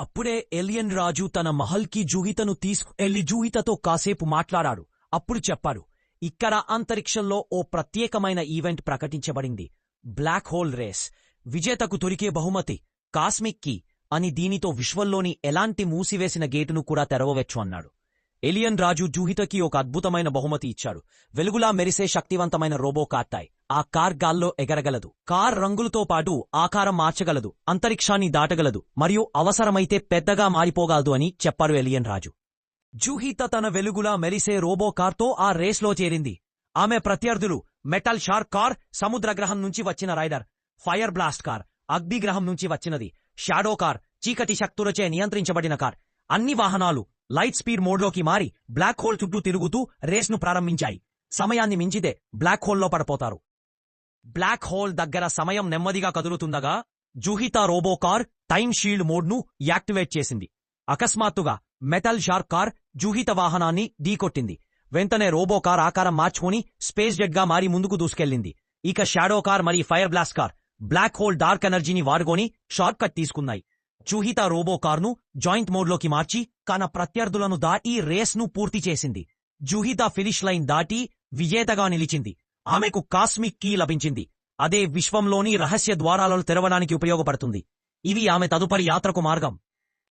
అప్పుడే ఎలియన్ రాజు తన మహల్కి జూహితను తీసుకెళ్ళి జూహితతో కాసేపు మాట్లాడాడు. అప్పుడు చెప్పాడు ఇక్కడ అంతరిక్షంలో ఓ ప్రత్యేకమైన ఈవెంట్ ప్రకటించబడింది. Black hole race. విజేతకు దొరికే బహుమతి కాస్మిక్ కీ అని దీనితో విశ్వంలోని ఎలాంటి మూసివేసిన గేటును కూడా తెరవవచ్చు అన్నాడు. ఎలియన్ రాజు జూహితకి ఒక అద్భుతమైన బహుమతి ఇచ్చాడు. వెలుగులా మెరిసే శక్తివంతమైన రోబో కాత్తాయి ఆ కార్ గాల్లో ఎగరగలదు. కార్ రంగులతో పాటు ఆకారం మార్చగలదు. అంతరిక్షాన్ని దాటగలదు. మరియు అవసరమైతే పెద్దగా మారిపోగలదు అని చెప్పారు ఎలియన్ రాజు. జూహిత తన వెలుగులా మెరిసే రోబో కార్తో ఆ రేస్లో చేరింది. ఆమె ప్రత్యర్థులు మెటల్ షార్క్ కార్ సముద్రగ్రహం నుంచి వచ్చిన రైడర్ ఫైర్ బ్లాస్ట్ కార్ అగ్నిగ్రహం నుంచి వచ్చినది షాడో కార్ చీకటి శక్తులచే నియంత్రించబడిన కార్. అన్ని వాహనాలు లైట్ స్పీడ్ మోడ్లోకి మారి బ్లాక్ హోల్ చుట్టూ తిరుగుతూ రేస్ను ప్రారంభించాయి. సమయాన్ని మించితే బ్లాక్ హోల్లో పడిపోతారు. బ్లాక్ హోల్ దగ్గర సమయం నెమ్మదిగా కదులుతుండగా జూహిత రోబో కార్ టైమ్ షీల్డ్ మోడ్ను యాక్టివేట్ చేసింది. అకస్మాత్తుగా మెటల్ షార్క్ కార్ జూహిత వాహనాన్ని ఢీకొట్టింది. వెంటనే రోబో కార్ ఆకారం మార్చుకుని స్పేస్ జెట్గా మారి ముందుకు దూసుకెళ్ళింది ఇక షాడో కార్ మరియు fire blast car black hole dark ఎనర్జీని వాడుకొని షార్ట్ కట్ తీసుకున్నాయి. జూహిత రోబో కార్ను జాయింట్ మోడ్లోకి మార్చి తన ప్రత్యర్థులను దాటి రేస్ను పూర్తి చేసింది. జూహిత ఫినిష్ లైన్ దాటి విజేతగా నిలిచింది. ఆమెకు కాస్మిక్ కీ లభించింది. అదే విశ్వంలోని రహస్య ద్వారాలను తెరవడానికి ఉపయోగపడుతుంది. ఇవి ఆమె తదుపరి యాత్రకు మార్గం.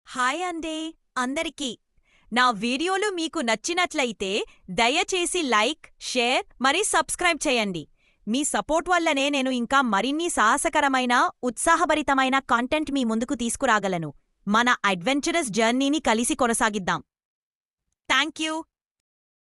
హాయ్ అండే అందరికీ. నా వీడియోలు మీకు నచ్చినట్లయితే దయచేసి లైక్ షేర్ మరీ సబ్స్క్రైబ్ చేయండి. మీ సపోర్ట్ వల్లనే నేను ఇంకా మరిన్ని సాహసకరమైన ఉత్సాహభరితమైన కంటెంట్ మీ ముందుకు తీసుకురాగలను. మన అడ్వెంచరస్ జర్నీని కలిసి కొనసాగిద్దాం. Thank you